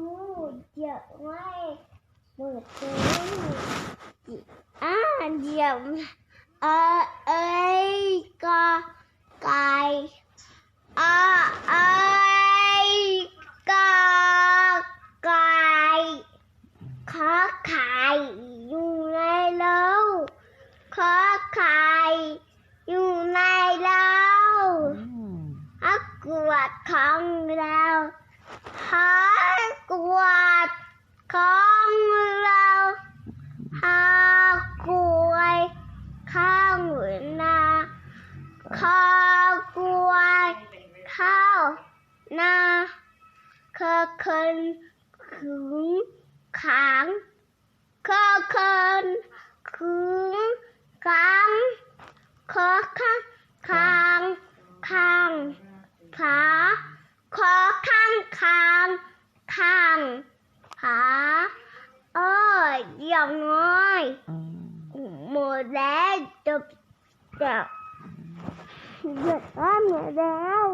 ดี๋ยวไม่เปิดเลยอ่าเดี๋ยวเออเอ้ยก็ไก่อ่าเอ้ยก็ไก่ขอไข่อยู่ในเล้าขอไข่อยู่ในเล้าอักกวดของเราฮักกวาดของเราฮักกวาด ข้างนาข้าวกวาดข้าวนาเคอเคินขึงขางเคอเคินขึงขางเคอข้างคางข้างขาขอข้างข้างข้างขาเอ้ยเดี๋ยวน้อย อืมหมดแล้ว